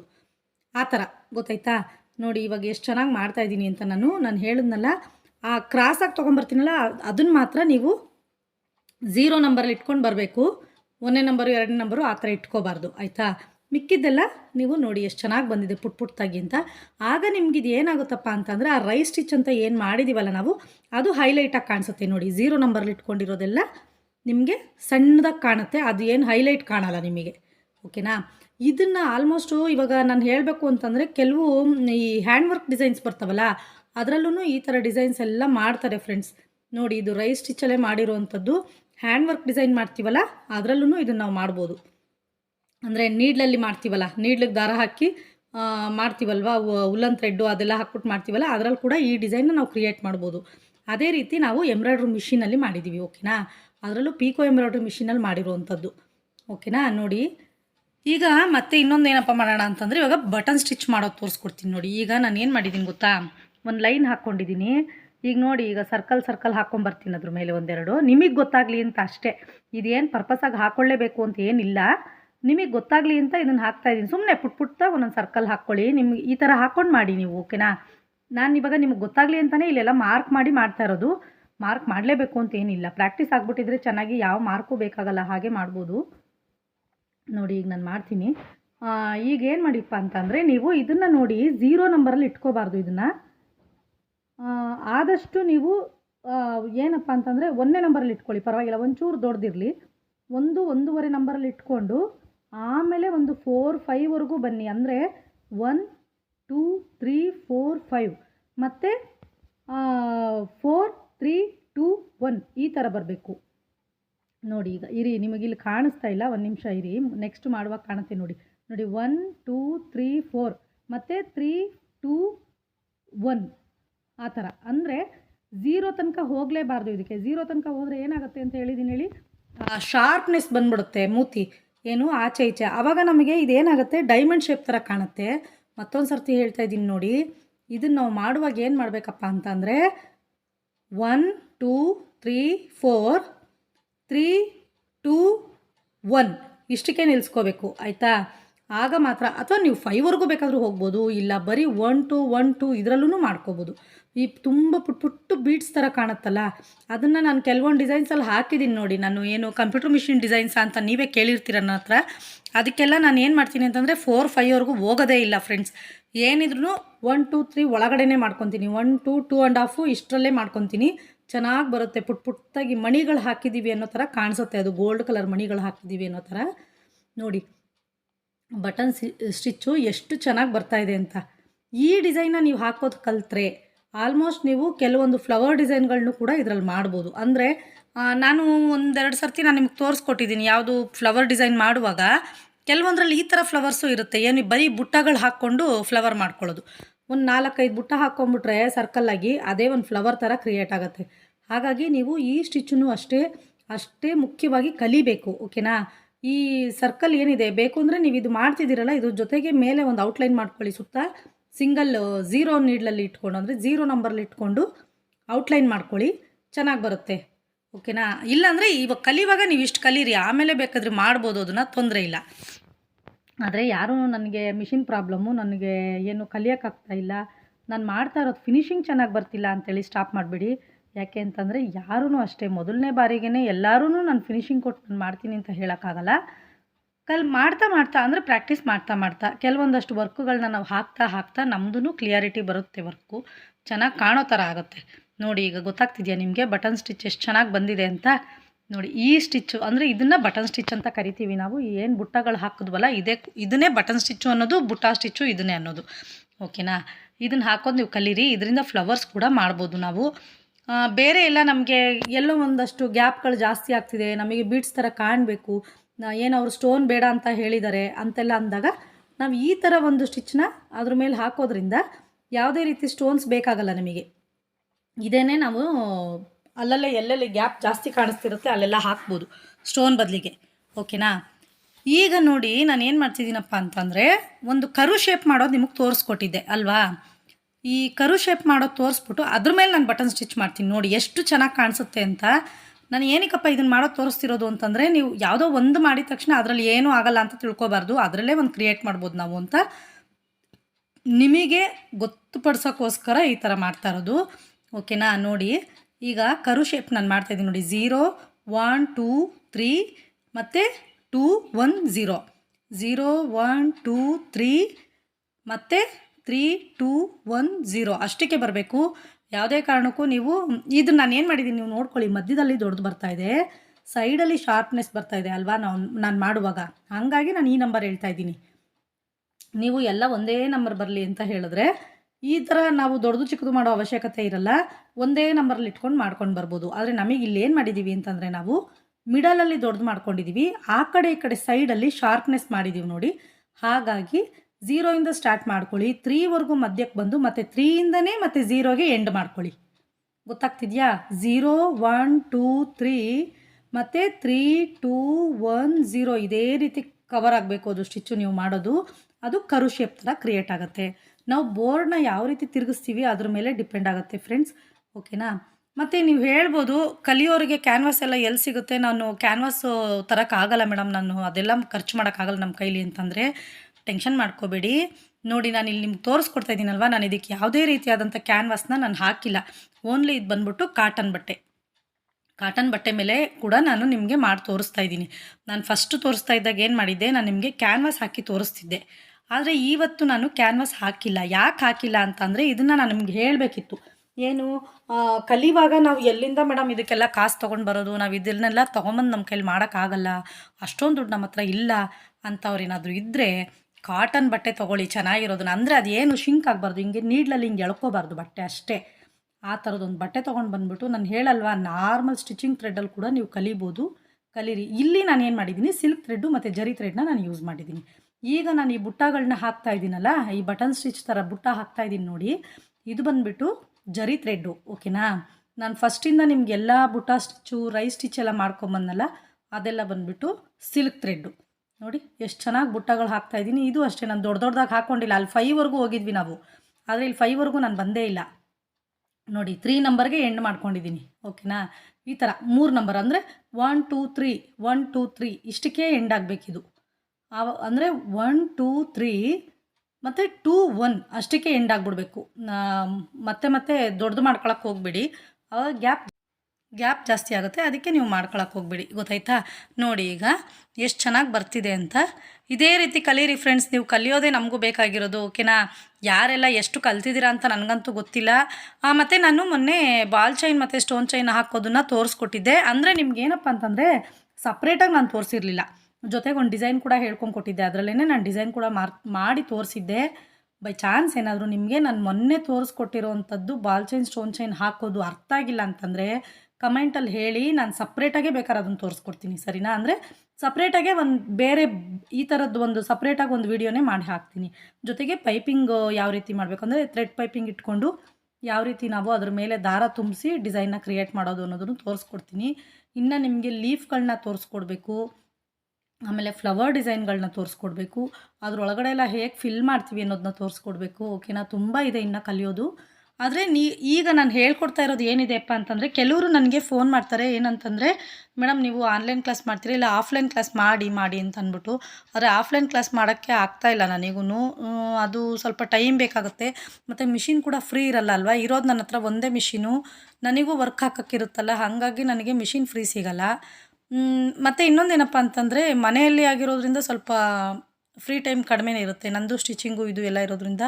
ಆ ಥರ, ಗೊತ್ತಾಯ್ತಾ? ನೋಡಿ, ಇವಾಗ ಎಷ್ಟು ಚೆನ್ನಾಗಿ ಮಾಡ್ತಾ ಇದ್ದೀನಿ ಅಂತ ನಾನು ನಾನು ಹೇಳಿದ್ನಲ್ಲ, ಆ ಕ್ರಾಸಾಗಿ ತೊಗೊಂಬರ್ತೀನಲ್ಲ ಅದನ್ನು ಮಾತ್ರ ನೀವು ಝೀರೋ ನಂಬರಲ್ಲಿ ಇಟ್ಕೊಂಡು ಬರಬೇಕು. ಒಂದನೇ ನಂಬರು ಎರಡನೇ ನಂಬರು ಆ ಥರ ಇಟ್ಕೋಬಾರ್ದು, ಆಯಿತಾ? ಮಿಕ್ಕಿದ್ದೆಲ್ಲ ನೀವು ನೋಡಿ ಎಷ್ಟು ಚೆನ್ನಾಗಿ ಬಂದಿದೆ ಪುಟ್ ಪುಟ್ಟಾಗಿ ಅಂತ. ಆಗ ನಿಮ್ಗೆ ಇದು ಏನಾಗುತ್ತಪ್ಪ ಅಂತಂದರೆ ಆ ರೈಸ್ ಸ್ಟಿಚ್ ಅಂತ ಏನು ಮಾಡಿದ್ದೀವಲ್ಲ ನಾವು, ಅದು ಹೈಲೈಟಾಗಿ ಕಾಣಿಸುತ್ತೆ ನೋಡಿ. ಝೀರೋ ನಂಬರ್ಲಿ ಇಟ್ಕೊಂಡಿರೋದೆಲ್ಲ ನಿಮಗೆ ಸಣ್ಣದಾಗಿ ಕಾಣುತ್ತೆ, ಅದು ಏನು ಹೈಲೈಟ್ ಕಾಣಲ್ಲ ನಿಮಗೆ, ಓಕೆನಾ? ಇದನ್ನು ಆಲ್ಮೋಸ್ಟು ಇವಾಗ ನಾನು ಹೇಳಬೇಕು ಅಂತಂದರೆ ಕೆಲವು ಈ ಹ್ಯಾಂಡ್ ವರ್ಕ್ ಡಿಸೈನ್ಸ್ ಬರ್ತಾವಲ್ಲ ಅದರಲ್ಲೂ ಈ ಥರ ಡಿಸೈನ್ಸ್ ಎಲ್ಲ ಮಾಡ್ತಾರೆ ಫ್ರೆಂಡ್ಸ್ ನೋಡಿ, ಇದು ರೈಸ್ ಸ್ಟಿಚ್ಚಲ್ಲೇ ಮಾಡಿರುವಂಥದ್ದು ಹ್ಯಾಂಡ್ ವರ್ಕ್ ಡಿಸೈನ್ ಮಾಡ್ತೀವಲ್ಲ ಅದರಲ್ಲೂ ಇದನ್ನು ನಾವು ಮಾಡ್ಬೋದು. ಅಂದರೆ ನೀಡ್ಲಲ್ಲಿ ಮಾಡ್ತೀವಲ್ಲ, ನೀಡ್ಲಿಗೆ ದಾರ ಹಾಕಿ ಮಾಡ್ತೀವಲ್ವ ಉಲ್ಲನ್ ಥ್ರೆಡ್ಡು ಅದೆಲ್ಲ ಹಾಕ್ಬಿಟ್ಟು ಮಾಡ್ತೀವಲ್ಲ ಅದರಲ್ಲಿ ಕೂಡ ಈ ಡಿಸೈನ್ನ ನಾವು ಕ್ರಿಯೇಟ್ ಮಾಡ್ಬೋದು. ಅದೇ ರೀತಿ ನಾವು ಎಂಬ್ರಾಯ್ಡ್ರಿ ಮಿಷಿನಲ್ಲಿ ಮಾಡಿದ್ದೀವಿ ಓಕೆನಾ? ಅದರಲ್ಲೂ ಪೀಕೋ ಎಂಬ್ರಾಯ್ಡ್ರಿ ಮಿಷಿನಲ್ಲಿ ಮಾಡಿರುವಂಥದ್ದು, ಓಕೆನಾ? ನೋಡಿ, ಈಗ ಮತ್ತೆ ಇನ್ನೊಂದು ಏನಪ್ಪ ಮಾಡೋಣ ಅಂತಂದರೆ ಇವಾಗ ಬಟನ್ ಸ್ಟಿಚ್ ಮಾಡೋದು ತೋರಿಸ್ಕೊಡ್ತೀನಿ ನೋಡಿ. ಈಗ ನಾನು ಏನು ಮಾಡಿದ್ದೀನಿ ಗೊತ್ತಾ? ಒಂದು ಲೈನ್ ಹಾಕ್ಕೊಂಡಿದ್ದೀನಿ ಈಗ ನೋಡಿ, ಈಗ ಸರ್ಕಲ್ ಸರ್ಕಲ್ ಹಾಕ್ಕೊಂಬರ್ತೀನಿ ಅದ್ರ ಮೇಲೆ ಒಂದೆರಡು. ನಿಮಗೆ ಗೊತ್ತಾಗಲಿ ಅಂತ ಅಷ್ಟೇ. ಇದೇನು ಪರ್ಪಸಾಗಿ ಹಾಕ್ಕೊಳ್ಳೇಬೇಕು ಅಂತ ಏನಿಲ್ಲ. ನಿಮಗೆ ಗೊತ್ತಾಗಲಿ ಅಂತ ಇದನ್ನು ಹಾಕ್ತಾ ಇದ್ದೀನಿ ಸುಮ್ಮನೆ ಪುಟ್ ಪುಟ್ಟ ಒಂದೊಂದು ಸರ್ಕಲ್ ಹಾಕ್ಕೊಳ್ಳಿ ನಿಮ್ಗೆ ಈ ಥರ ಹಾಕ್ಕೊಂಡು ಮಾಡಿ ನೀವು ಓಕೆನಾ ನಾನು ಇವಾಗ ನಿಮಗೆ ಗೊತ್ತಾಗಲಿ ಅಂತಲೇ ಇಲ್ಲೆಲ್ಲ ಮಾರ್ಕ್ ಮಾಡಿ ಮಾಡ್ತಾ ಇರೋದು. ಮಾರ್ಕ್ ಮಾಡಲೇಬೇಕು ಅಂತ ಏನಿಲ್ಲ. ಪ್ರಾಕ್ಟೀಸ್ ಆಗಿಬಿಟ್ಟಿದ್ರೆ ಚೆನ್ನಾಗಿ ಯಾವ ಮಾರ್ಕು ಬೇಕಾಗಲ್ಲ, ಹಾಗೆ ಮಾಡ್ಬೋದು. ನೋಡಿ, ಈಗ ನಾನು ಮಾಡ್ತೀನಿ. ಈಗ ಏನು ಮಾಡಿಪ್ಪ ಅಂತಂದರೆ ನೀವು ಇದನ್ನು ನೋಡಿ ಝೀರೋ ನಂಬರಲ್ಲಿ ಇಟ್ಕೋಬಾರ್ದು ಇದನ್ನು. ಆದಷ್ಟು ನೀವು ಏನಪ್ಪ ಅಂತಂದರೆ ಒಂದನೇ ನಂಬರಲ್ಲಿ ಇಟ್ಕೊಳ್ಳಿ. ಪರವಾಗಿಲ್ಲ, ಒಂಚೂರು ದೊಡ್ಡದಿರಲಿ ಒಂದು ಒಂದೂವರೆ ನಂಬರಲ್ಲಿ ಇಟ್ಕೊಂಡು ಆಮೇಲೆ ಒಂದು ಫೋರ್ ಫೈವ್ವರೆಗೂ ಬನ್ನಿ. ಅಂದರೆ one two three four five ಮತ್ತು ಫೋರ್ ತ್ರೀ ಟೂ ಒನ್ ಈ ಥರ ಬರಬೇಕು. ನೋಡಿ ಈಗ, ಇರಿ, ನಿಮಗೆ ಇಲ್ಲಿ ಕಾಣಿಸ್ತಾ ಇಲ್ಲ. ಒಂದು ನಿಮಿಷ ಇರಿ. ನೆಕ್ಸ್ಟ್ ಮಾಡುವಾಗ ಕಾಣುತ್ತೆ ನೋಡಿ. ನೋಡಿ ಒನ್ ಟೂ ತ್ರೀ ಫೋರ್ ಮತ್ತು ತ್ರೀ ಟೂ ಒನ್ ಆ ಥರ. ಅಂದರೆ ಝೀರೋ ತನಕ ಹೋಗಲೇಬಾರ್ದು ಇದಕ್ಕೆ. ಝೀರೋ ತನಕ ಹೋದರೆ ಏನಾಗುತ್ತೆ ಅಂತ ಹೇಳಿದ್ದೀನಿ ಹೇಳಿ. ಶಾರ್ಪ್ನೆಸ್ ಬಂದ್ಬಿಡುತ್ತೆ ಮೂತಿ. ಏನು? ಆಚೆ ಈಚೆ. ಆವಾಗ ನಮಗೆ ಇದೇನಾಗುತ್ತೆ? ಡೈಮಂಡ್ ಶೇಪ್ ಥರ ಕಾಣುತ್ತೆ. ಮತ್ತೊಂದು ಸರ್ತಿ ಹೇಳ್ತಾ ಇದ್ದೀನಿ ನೋಡಿ. ಇದನ್ನು ನಾವು ಮಾಡುವಾಗ ಏನು ಮಾಡಬೇಕಪ್ಪ ಅಂತಂದರೆ one two three four three two one ಇಷ್ಟಕ್ಕೆ ನಿಲ್ಲಿಸ್ಕೋಬೇಕು ಆಯಿತಾ? ಆಗ ಮಾತ್ರ, ಅಥವಾ ನೀವು ಫೈವ್ವರೆಗೂ ಬೇಕಾದರೂ ಹೋಗ್ಬೋದು, ಇಲ್ಲ ಬರೀ ಒನ್ ಟು ಒನ್ ಟು ಇದರಲ್ಲೂ ಮಾಡ್ಕೋಬೋದು. ಈ ತುಂಬ ಪುಟ್ ಪುಟ್ಟು ಬೀಟ್ಸ್ ಥರ ಕಾಣುತ್ತಲ್ಲ, ಅದನ್ನು ನಾನು ಕೆಲವೊಂದು ಡಿಸೈನ್ಸಲ್ಲಿ ಹಾಕಿದ್ದೀನಿ ನೋಡಿ. ನಾನು ಏನು ಕಂಪ್ಯೂಟರ್ ಮಿಷಿನ್ ಡಿಸೈನ್ಸ್ ಅಂತ ನೀವೇ ಕೇಳಿರ್ತೀರ ನನ್ನ ಹತ್ರ, ಅದಕ್ಕೆಲ್ಲ ನಾನು ಏನು ಮಾಡ್ತೀನಿ ಅಂತಂದರೆ ಫೋರ್ ಫೈವ್ವರೆಗೂ ಹೋಗೋದೇ ಇಲ್ಲ ಫ್ರೆಂಡ್ಸ್ ಏನಿದ್ರು ಒನ್ ಟು ತ್ರೀ ಒಳಗಡೆನೇ ಮಾಡ್ಕೊತೀನಿ. One to two and half ಇಷ್ಟರಲ್ಲೇ ಮಾಡ್ಕೊತೀನಿ. ಚೆನ್ನಾಗಿ ಬರುತ್ತೆ, ಪುಟ್ ಪುಟ್ಟಾಗಿ ಮಣಿಗಳು ಹಾಕಿದ್ದೀವಿ ಅನ್ನೋ ಥರ ಕಾಣಿಸುತ್ತೆ. ಅದು ಗೋಲ್ಡ್ ಕಲರ್ ಮಣಿಗಳು ಹಾಕಿದ್ದೀವಿ ಅನ್ನೋ ಥರ. ನೋಡಿ. ಬಟನ್ ಸ್ಟಿಚ್ಚು ಎಷ್ಟು ಚೆನ್ನಾಗಿ ಬರ್ತಾ ಇದೆ ಅಂತ. ಈ ಡಿಸೈನ್ನ ನೀವು ಹಾಕೋದು ಕಲಿತ್ರೆ ಆಲ್ಮೋಸ್ಟ್ ನೀವು ಕೆಲವೊಂದು ಫ್ಲವರ್ ಡಿಸೈನ್ಗಳನ್ನೂ ಕೂಡ ಇದರಲ್ಲಿ ಮಾಡ್ಬೋದು. ಅಂದರೆ ನಾನು ಒಂದೆರಡು ಸರ್ತಿ ನಾನು ನಿಮ್ಗೆ ತೋರಿಸ್ಕೊಟ್ಟಿದ್ದೀನಿ ಯಾವುದು ಫ್ಲವರ್ ಡಿಸೈನ್ ಮಾಡುವಾಗ ಕೆಲವೊಂದರಲ್ಲಿ ಈ ಥರ ಫ್ಲವರ್ಸು ಇರುತ್ತೆ. ಏನು ಬರೀ ಬುಟ್ಟಗಳು ಹಾಕ್ಕೊಂಡು ಫ್ಲವರ್ ಮಾಡ್ಕೊಳ್ಳೋದು. ಒಂದು ನಾಲ್ಕೈದು ಬುಟ್ಟ ಹಾಕ್ಕೊಂಬಿಟ್ರೆ ಸರ್ಕಲ್ಲಾಗಿ ಅದೇ ಒಂದು ಫ್ಲವರ್ ಥರ ಕ್ರಿಯೇಟ್ ಆಗುತ್ತೆ. ಹಾಗಾಗಿ ನೀವು ಈ ಸ್ಟಿಚ್ಚನ್ನು ಅಷ್ಟೇ ಅಷ್ಟೇ ಮುಖ್ಯವಾಗಿ ಕಲಿಬೇಕು, ಓಕೆನಾ? ಈ ಸರ್ಕಲ್ ಏನಿದೆ, ಬೇಕು ಅಂದರೆ ನೀವು ಇದು ಮಾಡ್ತಿದ್ದೀರಲ್ಲ, ಇದ್ರ ಜೊತೆಗೆ ಮೇಲೆ ಒಂದು ಔಟ್ಲೈನ್ ಮಾಡ್ಕೊಳ್ಳಿ ಸುತ್ತ. ಸಿಂಗಲ್ ಝೀರೋ ನೀಡ್ಲಲ್ಲಿ ಇಟ್ಕೊಂಡು, ಅಂದರೆ ಝೀರೋ ನಂಬರಲ್ಲಿ ಇಟ್ಕೊಂಡು ಔಟ್ಲೈನ್ ಮಾಡ್ಕೊಳ್ಳಿ. ಚೆನ್ನಾಗಿ ಬರುತ್ತೆ. ಓಕೆನಾ ಇಲ್ಲಾಂದರೆ ಇವಾಗ ಕಲಿಯುವಾಗ ನೀವು ಇಷ್ಟು ಕಲೀರಿ, ಆಮೇಲೆ ಬೇಕಾದರೆ ಮಾಡ್ಬೋದು, ಅದನ್ನು ತೊಂದರೆ ಇಲ್ಲ. ಆದರೆ ಯಾರೂ ನನಗೆ ಮಿಷಿನ್ ಪ್ರಾಬ್ಲಮ್ಮು ನನಗೆ ಏನು ಕಲಿಯೋಕ್ಕಾಗ್ತಾ ಇಲ್ಲ. ನಾನು ಮಾಡ್ತಾ ಇರೋದು ಫಿನಿಶಿಂಗ್ ಚೆನ್ನಾಗಿ ಬರ್ತಿಲ್ಲ ಅಂತೇಳಿ ಸ್ಟಾಪ್ ಮಾಡಿಬಿಡಿ. ಯಾಕೆ ಅಂತಂದರೆ ಯಾರೂ ಅಷ್ಟೇ, ಮೊದಲನೇ ಬಾರಿಗೆ ಎಲ್ಲರೂ ನಾನು ಫಿನಿಶಿಂಗ್ ಕೊಟ್ಟು ಮಾಡ್ತೀನಿ ಅಂತ ಹೇಳೋಕ್ಕಾಗಲ್ಲ. ಕಲ್ ಮಾಡ್ತಾ ಮಾಡ್ತಾ, ಅಂದರೆ ಪ್ರಾಕ್ಟೀಸ್ ಮಾಡ್ತಾ ಮಾಡ್ತಾ, ಕೆಲವೊಂದಷ್ಟು ವರ್ಕ್ಗಳನ್ನ ನಾವು ಹಾಕ್ತಾ ಹಾಕ್ತಾ ನಮ್ಮದು ಕ್ಲಿಯಾರಿಟಿ ಬರುತ್ತೆ ವರ್ಕು ಚೆನ್ನಾಗಿ ಕಾಣೋ ಥರ ಆಗುತ್ತೆ. ನೋಡಿ, ಈಗ ಗೊತ್ತಾಗ್ತಿದೆಯಾ ನಿಮಗೆ? ಬಟನ್ ಸ್ಟಿಚ್ ಎಷ್ಟು ಚೆನ್ನಾಗಿ ಬಂದಿದೆ ಅಂತ? ನೋಡಿ, ಈ ಸ್ಟಿಚ್ಚು ಅಂದರೆ ಇದನ್ನು ಬಟನ್ ಸ್ಟಿಚ್ ಅಂತ ಕರಿತೀವಿ ನಾವು. ಏನು ಬುಟ್ಟಗಳು ಹಾಕಿದ್ವಲ್ಲ, ಇದೇ ಇದನ್ನೇ ಬಟನ್ ಸ್ಟಿಚ್ಚು ಅನ್ನೋದು, ಬುಟ್ಟ ಸ್ಟಿಚ್ಚು ಇದನ್ನೇ ಅನ್ನೋದು. ಓಕೆನಾ ಇದನ್ನು ಹಾಕೋದು ನೀವು ಕಲೀರಿ. ಇದರಿಂದ ಫ್ಲವರ್ಸ್ ಕೂಡ ಮಾಡ್ಬೋದು ನಾವು. ಬೇರೆ ಎಲ್ಲ ನಮಗೆ ಎಲ್ಲೋ ಒಂದಷ್ಟು ಗ್ಯಾಪ್ಗಳು ಜಾಸ್ತಿ ಆಗ್ತಿದೆ, ನಮಗೆ ಬೀಟ್ಸ್ ಥರ ಕಾಣಬೇಕು ಏನು ಅವರು ಸ್ಟೋನ್ ಬೇಡ ಅಂತ ಹೇಳಿದ್ದಾರೆ ಅಂತೆಲ್ಲ ಅಂದಾಗ ನಾವು ಈ ಥರ ಒಂದು ಸ್ಟಿಚ್ನ ಅದ್ರ ಮೇಲೆ ಹಾಕೋದ್ರಿಂದ ಯಾವುದೇ ರೀತಿ ಸ್ಟೋನ್ಸ್ ಬೇಕಾಗಲ್ಲ ನಮಗೆ. ಇದೇ ನಾವು ಅಲ್ಲಲ್ಲೇ ಎಲ್ಲೆಲ್ಲಿ ಗ್ಯಾಪ್ ಜಾಸ್ತಿ ಕಾಣಿಸ್ತಿರುತ್ತೆ ಅಲ್ಲೆಲ್ಲ ಹಾಕ್ಬೋದು ಸ್ಟೋನ್ ಬದಲಿಗೆ. ಓಕೆನಾ? ಈಗ ನೋಡಿ ನಾನು ಏನು ಮಾಡ್ತಿದ್ದೀನಪ್ಪ ಅಂತಂದರೆ ಒಂದು ಕರು ಶೇಪ್ ಮಾಡೋದು ನಿಮಗೆ ತೋರಿಸ್ಕೊಟ್ಟಿದ್ದೆ, ಅಲ್ವಾ? ಈ ಕರು ಶೇಪ್ ಮಾಡೋದು ತೋರಿಸ್ಬಿಟ್ಟು ಅದ್ರ ಮೇಲೆ ನಾನು ಬಟನ್ ಸ್ಟಿಚ್ ಮಾಡ್ತೀನಿ. ನೋಡಿ ಎಷ್ಟು ಚೆನ್ನಾಗಿ ಕಾಣಿಸುತ್ತೆ ಅಂತ. ನಾನು ಏನಕ್ಕಪ್ಪ ಇದನ್ನು ಮಾಡೋದು ತೋರಿಸ್ತಿರೋದು ಅಂತಂದರೆ ನೀವು ಯಾವುದೋ ಒಂದು ಮಾಡಿದ ತಕ್ಷಣ ಅದರಲ್ಲಿ ಏನೂ ಆಗಲ್ಲ ಅಂತ ತಿಳ್ಕೊಬಾರ್ದು. ಅದರಲ್ಲೇ ಒಂದು ಕ್ರಿಯೇಟ್ ಮಾಡ್ಬೋದು ನಾವು ಅಂತ. ನಿಮಗೆ ಗೊತ್ತುಪಡಿಸೋಕ್ಕೋಸ್ಕರ ಈ ಥರ ಮಾಡ್ತಾ ಇರೋದು. ಓಕೆನಾ? ನೋಡಿ ಈಗ ಕರು ಶೇಪ್ ನಾನು ಮಾಡ್ತಾ ಇದ್ದೀನಿ ನೋಡಿ. ಝೀರೋ ಒನ್ ಟೂ ತ್ರೀ ಮತ್ತು two one zero zero one two three ಮತ್ತು ತ್ರೀ ಟೂ ಒನ್ ಝೀರೋ ಅಷ್ಟಕ್ಕೆ ಬರಬೇಕು. ಯಾವುದೇ ಕಾರಣಕ್ಕೂ ನೀವು ಇದು ನಾನು ಏನು ಮಾಡಿದ್ದೀನಿ ನೀವು ನೋಡ್ಕೊಳ್ಳಿ, ಮಧ್ಯದಲ್ಲಿ ದೊಡ್ಡದು ಬರ್ತಾ ಇದೆ. ಸೈಡಲ್ಲಿ ಶಾರ್ಪ್ನೆಸ್ ಬರ್ತಾ ಇದೆ ಅಲ್ವಾ ನಾವು, ನಾನು ಮಾಡುವಾಗ. ಹಾಗಾಗಿ ನಾನು ಈ ನಂಬರ್ ಹೇಳ್ತಾ ಇದ್ದೀನಿ. ನೀವು ಎಲ್ಲ ಒಂದೇ ನಂಬರ್ ಬರಲಿ ಅಂತ ಹೇಳಿದ್ರೆ, ಈ ಥರ ನಾವು ದೊಡ್ಡದು ಚಿಕ್ಕದು ಮಾಡೋ ಅವಶ್ಯಕತೆ ಇರಲ್ಲ. ಒಂದೇ ನಂಬರಲ್ಲಿ ಇಟ್ಕೊಂಡು ಮಾಡ್ಕೊಂಡು ಬರ್ಬೋದು. ಆದರೆ ನಮಗೆ ಇಲ್ಲಿ ಏನು ಮಾಡಿದ್ದೀವಿ ಅಂತಂದರೆ ನಾವು ಮಿಡಲಲ್ಲಿ ದೊಡ್ಡದು ಮಾಡ್ಕೊಂಡಿದ್ದೀವಿ ಆ ಕಡೆ ಈ ಕಡೆ ಸೈಡಲ್ಲಿ ಶಾರ್ಪ್ನೆಸ್ ಮಾಡಿದ್ದೀವಿ ನೋಡಿ. ಹಾಗಾಗಿ ಝೀರೋಯಿಂದ ಸ್ಟಾರ್ಟ್ ಮಾಡ್ಕೊಳ್ಳಿ. ತ್ರೀವರೆಗೂ ಮಧ್ಯಕ್ಕೆ ಬಂದು ಮತ್ತು ತ್ರೀಯಿಂದನೇ ಮತ್ತು ಝೀರೋಗೆ ಎಂಡ್ ಮಾಡ್ಕೊಳ್ಳಿ. ಗೊತ್ತಾಗ್ತಿದೆಯಾ? ಝೀರೋ ಒನ್ ಟೂ ತ್ರೀ ಮತ್ತು ತ್ರೀ ಟೂ ಒನ್ ಝೀರೋ ಇದೇ ರೀತಿ ಕವರ್ ಆಗಬೇಕು ಅದು ಸ್ಟಿಚ್ಚು ನೀವು ಮಾಡೋದು. ಅದು ಕರು ಶೇಪ್ ಥರ ಕ್ರಿಯೇಟ್ ಆಗುತ್ತೆ. ನಾವು ಬೋರ್ಡ್ನ ಯಾವ ರೀತಿ ತಿರುಗಿಸ್ತೀವಿ ಅದ್ರ ಮೇಲೆ ಡಿಪೆಂಡ್ ಆಗುತ್ತೆ ಫ್ರೆಂಡ್ಸ್ ಓಕೆನಾ ಮತ್ತು ನೀವು ಹೇಳ್ಬೋದು, ಕಲಿಯೋರಿಗೆ ಕ್ಯಾನ್ವಾಸ್ ಎಲ್ಲ ಎಲ್ಲಿ ಸಿಗುತ್ತೆ? ನಾನು ಕ್ಯಾನ್ವಾಸ್ ತರೋಕ್ಕಾಗಲ್ಲ ಮೇಡಮ್ ನಾನು ಅದೆಲ್ಲ ಖರ್ಚು ಮಾಡೋಕ್ಕಾಗಲ್ಲ ನಮ್ಮ ಕೈಲಿ ಅಂತಂದರೆ. ಟೆನ್ಷನ್ ಮಾಡ್ಕೋಬೇಡಿ. ನೋಡಿ ನಾನು ಇಲ್ಲಿ ನಿಮ್ಗೆ ತೋರಿಸ್ಕೊಡ್ತಾ ಇದ್ದೀನಲ್ವ ನಾನು ಇದಕ್ಕೆ ಯಾವುದೇ ರೀತಿಯಾದಂಥ ಕ್ಯಾನ್ವಾಸ್ನ ನಾನು ಹಾಕಿಲ್ಲ. ಓನ್ಲಿ ಇದು ಬಂದ್ಬಿಟ್ಟು ಕಾಟನ್ ಬಟ್ಟೆ. ಕಾಟನ್ ಬಟ್ಟೆ ಮೇಲೆ ಕೂಡ ನಾನು ನಿಮಗೆ ಮಾಡಿ ತೋರಿಸ್ತಾ ಇದ್ದೀನಿ ನಾನು ಫಸ್ಟ್ ತೋರಿಸ್ತಾ ಇದ್ದಾಗ ಏನು ಮಾಡಿದ್ದೆ? ನಾನು ನಿಮಗೆ ಕ್ಯಾನ್ವಾಸ್ ಹಾಕಿ ತೋರಿಸ್ತಿದ್ದೆ. ಆದರೆ ಇವತ್ತು ನಾನು ಕ್ಯಾನ್ವಾಸ್ ಹಾಕಿಲ್ಲ. ಯಾಕೆ ಹಾಕಿಲ್ಲ ಅಂತಂದರೆ ಇದನ್ನು ನಾನು ನಿಮ್ಗೆ ಹೇಳಬೇಕಿತ್ತು. ಏನು? ಕಲಿವಾಗ ನಾವು ಎಲ್ಲಿಂದ ಮೇಡಮ್ ಇದಕ್ಕೆಲ್ಲ ಕಾಸು ತೊಗೊಂಡು ಬರೋದು? ನಾವು ಇದನ್ನೆಲ್ಲ ತೊಗೊಂಬಂದು ನಮ್ಮ ಕೈಲಿ ಮಾಡೋಕ್ಕಾಗಲ್ಲ ಅಷ್ಟೊಂದು ದುಡ್ಡು ನಮ್ಮ ಹತ್ರ ಇಲ್ಲ ಅಂತವ್ರು ಏನಾದರೂ ಇದ್ದರೆ ಕಾಟನ್ ಬಟ್ಟೆ ತೊಗೊಳ್ಳಿ ಚೆನ್ನಾಗಿರೋದನ್ನ ಅಂದರೆ ಅದೇನು ಶಿಂಕ್ ಆಗಬಾರ್ದು. ಹಿಂಗೆ ನೀಡ್ಲಲ್ಲಿ ಹಿಂಗೆ ಎಳ್ಕೋಬಾರ್ದು ಬಟ್ಟೆ ಅಷ್ಟೇ. ಆ ಥರದೊಂದು ಬಟ್ಟೆ ತೊಗೊಂಡು ಬಂದ್ಬಿಟ್ಟು ನಾನು ಹೇಳಲ್ವಾ ನಾರ್ಮಲ್ ಸ್ಟಿಚಿಂಗ್ ಥ್ರೆಡ್ಡಲ್ಲಿ ಕೂಡ ನೀವು ಕಲಿಬೋದು. ಕಲೀರಿ. ಇಲ್ಲಿ ನಾನು ಏನು ಮಾಡಿದ್ದೀನಿ? ಸಿಲ್ಕ್ ಥ್ರೆಡ್ಡು ಮತ್ತು ಜರಿ ಥ್ರೆಡ್ನ ನಾನು ಯೂಸ್ ಮಾಡಿದ್ದೀನಿ. ಈಗ ನಾನು ಈ ಬುಟ್ಟಗಳನ್ನ ಹಾಕ್ತಾ ಇದ್ದೀನಲ್ಲ, ಈ ಬಟನ್ ಸ್ಟಿಚ್ ಥರ ಬುಟ್ಟ ಹಾಕ್ತಾ ಇದ್ದೀನಿ ನೋಡಿ. ಇದು ಬಂದುಬಿಟ್ಟು ಜರಿ ಥ್ರೆಡ್ಡು ಓಕೆನಾ ನಾನು ಫಸ್ಟಿಂದ ನಿಮಗೆಲ್ಲ ಬುಟ್ಟ ಸ್ಟಿಚ್ಚು ರೈ ಸ್ಟಿಚ್ ಎಲ್ಲ ಮಾಡ್ಕೊಂಬಂದಲ್ಲ ಅದೆಲ್ಲ ಬಂದುಬಿಟ್ಟು ಸಿಲ್ಕ್ ಥ್ರೆಡ್ಡು ನೋಡಿ, ಎಷ್ಟು ಚೆನ್ನಾಗಿ ಬುಟ್ಟಗಳು ಹಾಕ್ತಾ ಇದ್ದೀನಿ. ಇದು ಅಷ್ಟೇ, ನಾನು ದೊಡ್ಡ ದೊಡ್ಡದಾಗಿ ಹಾಕ್ಕೊಂಡಿಲ್ಲ ಅಲ್ಲಿ ಫೈವ್ವರೆಗೂ ಹೋಗಿದ್ವಿ ನಾವು. ಆದರೆ ಇಲ್ಲಿ ಫೈವ್ವರೆಗೂ ನಾನು ಬಂದೇ ಇಲ್ಲ. ನೋಡಿ ತ್ರೀ ನಂಬರ್ಗೆ ಎಂಡ್ ಮಾಡ್ಕೊಂಡಿದ್ದೀನಿ ಓಕೆನಾ ಈ ಥರ ಮೂರು ನಂಬರ್ ಅಂದರೆ one two three one two three ಇಷ್ಟಕ್ಕೆ ಎಂಡ್ ಆಗಬೇಕಿದು. ಆವ ಅಂದರೆ ಒನ್ ಟೂ ತ್ರೀ ಮತ್ತು ಟೂ ಒನ್ ಅಷ್ಟಕ್ಕೆ ಎಂಡ್ ಆಗಿಬಿಡ್ಬೇಕು. ಮತ್ತೆ ಮತ್ತೆ ದೊಡ್ಡದು ಮಾಡ್ಕೊಳಕ್ಕೆ ಹೋಗ್ಬೇಡಿ. ಆವಾಗ ಗ್ಯಾಪ್ ಗ್ಯಾಪ್ ಜಾಸ್ತಿ ಆಗುತ್ತೆ, ಅದಕ್ಕೆ ನೀವು ಮಾಡ್ಕೊಳಕ್ಕೆ ಹೋಗ್ಬೇಡಿ. ಗೊತ್ತಾಯ್ತಾ? ನೋಡಿ ಈಗ ಎಷ್ಟು ಚೆನ್ನಾಗಿ ಬರ್ತಿದೆ ಅಂತ. ಇದೇ ರೀತಿ ಕಲೀರಿ ಫ್ರೆಂಡ್ಸ್ ನೀವು ಕಲಿಯೋದೇ ನಮಗೂ ಬೇಕಾಗಿರೋದು ಓಕೆನಾ ಯಾರೆಲ್ಲ ಎಷ್ಟು ಕಲ್ತಿದ್ದೀರಾ ಅಂತ ನನಗಂತೂ ಗೊತ್ತಿಲ್ಲ. ಮತ್ತು ನಾನು ಮೊನ್ನೆ ಬಾಲ್ ಚೈನ್ ಮತ್ತು ಸ್ಟೋನ್ ಚೈನ್ ಹಾಕೋದನ್ನ ತೋರಿಸ್ಕೊಟ್ಟಿದ್ದೆ. ಅಂದರೆ ನಿಮ್ಗೆ ಏನಪ್ಪ ಅಂತಂದರೆ ಸಪ್ರೇಟಾಗಿ ನಾನು ತೋರಿಸಿರಲಿಲ್ಲ. ಜೊತೆಗೆ ಒಂದು ಡಿಸೈನ್ ಕೂಡ ಹೇಳ್ಕೊಂಡು ಕೊಟ್ಟಿದ್ದೆ. ಅದರಲ್ಲೇ ನಾನು ಡಿಸೈನ್ ಕೂಡ ಮಾರ್, ಮಾಡಿ ತೋರಿಸಿದ್ದೆ. ಬೈ ಚಾನ್ಸ್ ಏನಾದರೂ ನಿಮಗೆ ನಾನು ಮೊನ್ನೆ ತೋರಿಸ್ಕೊಟ್ಟಿರೋವಂಥದ್ದು ಬಾಲ್ ಚೈನ್ ಸ್ಟೋನ್ ಚೈನ್ ಹಾಕೋದು ಅರ್ಥ ಆಗಿಲ್ಲ ಅಂತಂದರೆ ಕಮೆಂಟಲ್ಲಿ ಹೇಳಿ ನಾನು ಸಪ್ರೇಟಾಗೇ ಬೇಕಾದ್ರೆ ಅದನ್ನು ತೋರಿಸ್ಕೊಡ್ತೀನಿ, ಸರಿನಾ? ಅಂದರೆ ಸಪ್ರೇಟಾಗೆ ಒಂದು ಬೇರೆ ಈ ಥರದ್ದು ಒಂದು ಸಪ್ರೇಟಾಗಿ ಒಂದು ವೀಡಿಯೋನೇ ಮಾಡಿ ಹಾಕ್ತೀನಿ. ಜೊತೆಗೆ ಪೈಪಿಂಗ್ ಯಾವ ರೀತಿ ಮಾಡಬೇಕು ಅಂದರೆ ಥ್ರೆಡ್ ಪೈಪಿಂಗ್ ಇಟ್ಕೊಂಡು ಯಾವ ರೀತಿ ನಾವು ಅದ್ರ ಮೇಲೆ ದಾರ ತುಂಬಿಸಿ ಡಿಸೈನ್ನ ಕ್ರಿಯೇಟ್ ಮಾಡೋದು ಅನ್ನೋದನ್ನು ತೋರಿಸ್ಕೊಡ್ತೀನಿ. ಇನ್ನು ನಿಮಗೆ ಲೀಫ್ಗಳನ್ನ ತೋರಿಸ್ಕೊಡ್ಬೇಕು, ಆಮೇಲೆ ಫ್ಲವರ್ ಡಿಸೈನ್ಗಳನ್ನ ತೋರಿಸ್ಕೊಡ್ಬೇಕು, ಅದ್ರೊಳಗಡೆ ಎಲ್ಲ ಹೇಗೆ ಫಿಲ್ ಮಾಡ್ತೀವಿ ಅನ್ನೋದನ್ನ ತೋರಿಸ್ಕೊಡ್ಬೇಕು ಓಕೆನಾ ತುಂಬ ಇದೆ ಇನ್ನು ಕಲಿಯೋದು. ಆದರೆ ನೀ, ಈಗ ನಾನು ಹೇಳ್ಕೊಡ್ತಾ ಇರೋದು ಏನಿದೆಪ್ಪ ಅಂತಂದರೆ ಕೆಲವರು ನನಗೆ ಫೋನ್ ಮಾಡ್ತಾರೆ ಏನಂತಂದರೆ, ಮೇಡಮ್ ನೀವು ಆನ್ಲೈನ್ ಕ್ಲಾಸ್ ಮಾಡ್ತೀರಿ ಇಲ್ಲ ಆಫ್ಲೈನ್ ಕ್ಲಾಸ್ ಮಾಡಿ ಮಾಡಿ ಅಂತ ಅಂದ್ಬಿಟ್ಟು ಆದರೆ ಆಫ್ಲೈನ್ ಕ್ಲಾಸ್ ಮಾಡೋಕ್ಕೆ ಆಗ್ತಾ ಇಲ್ಲ ನನಗೂ ಅದು ಸ್ವಲ್ಪ ಟೈಮ್ ಬೇಕಾಗುತ್ತೆ. ಮತ್ತು ಮಿಷಿನ್ ಕೂಡ ಫ್ರೀ ಇರಲ್ಲ ಅಲ್ವಾ? ಇರೋದು ನನ್ನ ಹತ್ರ ಒಂದೇ ಮಿಷಿನು ನನಗೂ ವರ್ಕ್ ಹಾಕೋಕ್ಕಿರುತ್ತಲ್ಲ ಹಾಗಾಗಿ ನನಗೆ ಮಿಷಿನ್ ಫ್ರೀ ಸಿಗಲ್ಲ. ಮತ್ತು ಇನ್ನೊಂದೇನಪ್ಪ ಅಂತಂದರೆ ಮನೆಯಲ್ಲಿ ಆಗಿರೋದ್ರಿಂದ ಸ್ವಲ್ಪ ಫ್ರೀ ಟೈಮ್ ಕಡಿಮೆನೇ ಇರುತ್ತೆ. ನಂದು ಸ್ಟಿಚಿಂಗು ಇದು ಎಲ್ಲ ಇರೋದ್ರಿಂದ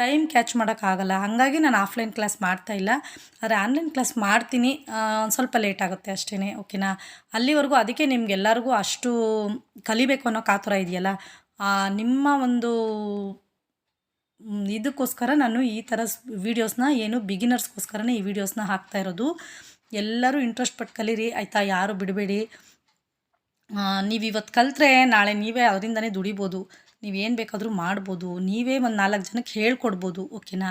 ಟೈಮ್ ಕ್ಯಾಚ್ ಮಾಡೋಕ್ಕಾಗಲ್ಲ ಹಾಗಾಗಿ ನಾನು ಆಫ್ಲೈನ್ ಕ್ಲಾಸ್ ಮಾಡ್ತಾ ಇಲ್ಲ. ಆದರೆ ಆನ್ಲೈನ್ ಕ್ಲಾಸ್ ಮಾಡ್ತೀನಿ. ಒಂದು ಸ್ವಲ್ಪ ಲೇಟ್ ಆಗುತ್ತೆ ಅಷ್ಟೇ ಓಕೆನಾ? ಅಲ್ಲಿವರೆಗೂ ಅದಕ್ಕೆ ನಿಮ್ಗೆಲ್ಲರಿಗೂ ಅಷ್ಟು ಕಲಿಬೇಕು ಅನ್ನೋ ಕಾತುರ ಇದೆಯಲ್ಲ? ನಿಮ್ಮ ಒಂದು ಇದಕ್ಕೋಸ್ಕರ ನಾನು ಈ ಥರ ವೀಡಿಯೋಸ್ನ ಏನು ಬಿಗಿನರ್ಸ್ಗೋಸ್ಕರನೇ ಈ ವೀಡಿಯೋಸ್ನ ಹಾಕ್ತಾ ಇರೋದು. ಎಲ್ಲರೂ ಇಂಟ್ರೆಸ್ಟ್ ಪಟ್ಟು ಕಲೀರಿ, ಆಯಿತಾ? ಯಾರು ಬಿಡಬೇಡಿ. ನೀವು ಇವತ್ತು ಕಲಿತ್ರೆ ನಾಳೆ ನೀವೇ ಅದರಿಂದನೇ ದುಡಿಬೋದು. ನೀವೇನು ಬೇಕಾದರೂ ಮಾಡ್ಬೋದು, ನೀವೇ ಒಂದು ನಾಲ್ಕು ಜನಕ್ಕೆ ಹೇಳ್ಕೊಡ್ಬೋದು, ಓಕೆನಾ?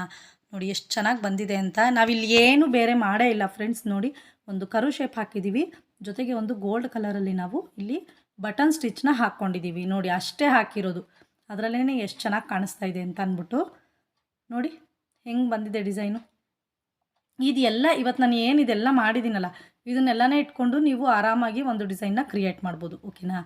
ನೋಡಿ ಎಷ್ಟು ಚೆನ್ನಾಗಿ ಬಂದಿದೆ ಅಂತ. ನಾವಿಲ್ಲಿ ಏನು ಬೇರೆ ಮಾಡೇ ಇಲ್ಲ ಫ್ರೆಂಡ್ಸ್, ನೋಡಿ ಒಂದು ಕರು ಶೇಪ್ ಹಾಕಿದ್ದೀವಿ ಜೊತೆಗೆ ಒಂದು ಗೋಲ್ಡ್ ಕಲರಲ್ಲಿ ನಾವು ಇಲ್ಲಿ ಬಟನ್ ಸ್ಟಿಚ್ನ ಹಾಕ್ಕೊಂಡಿದ್ದೀವಿ ನೋಡಿ ಅಷ್ಟೇ ಹಾಕಿರೋದು. ಅದರಲ್ಲೇ ಎಷ್ಟು ಚೆನ್ನಾಗಿ ಕಾಣಿಸ್ತಾ ಇದೆ ಅಂತ ಅಂದ್ಬಿಟ್ಟು ನೋಡಿ ಹೆಂಗೆ ಬಂದಿದೆ ಡಿಸೈನು ಇದೆಲ್ಲ ಇವತ್ತು ನಾನು ಏನಿದೆಲ್ಲ ಮಾಡಿದ್ದೀನಲ್ಲ ಇದನ್ನೆಲ್ಲನೇ ಇಟ್ಕೊಂಡು ನೀವು ಆರಾಮಾಗಿ ಒಂದು ಡಿಸೈನ್ನ ಕ್ರಿಯೇಟ್ ಮಾಡ್ಬೋದು, ಓಕೆನಾ?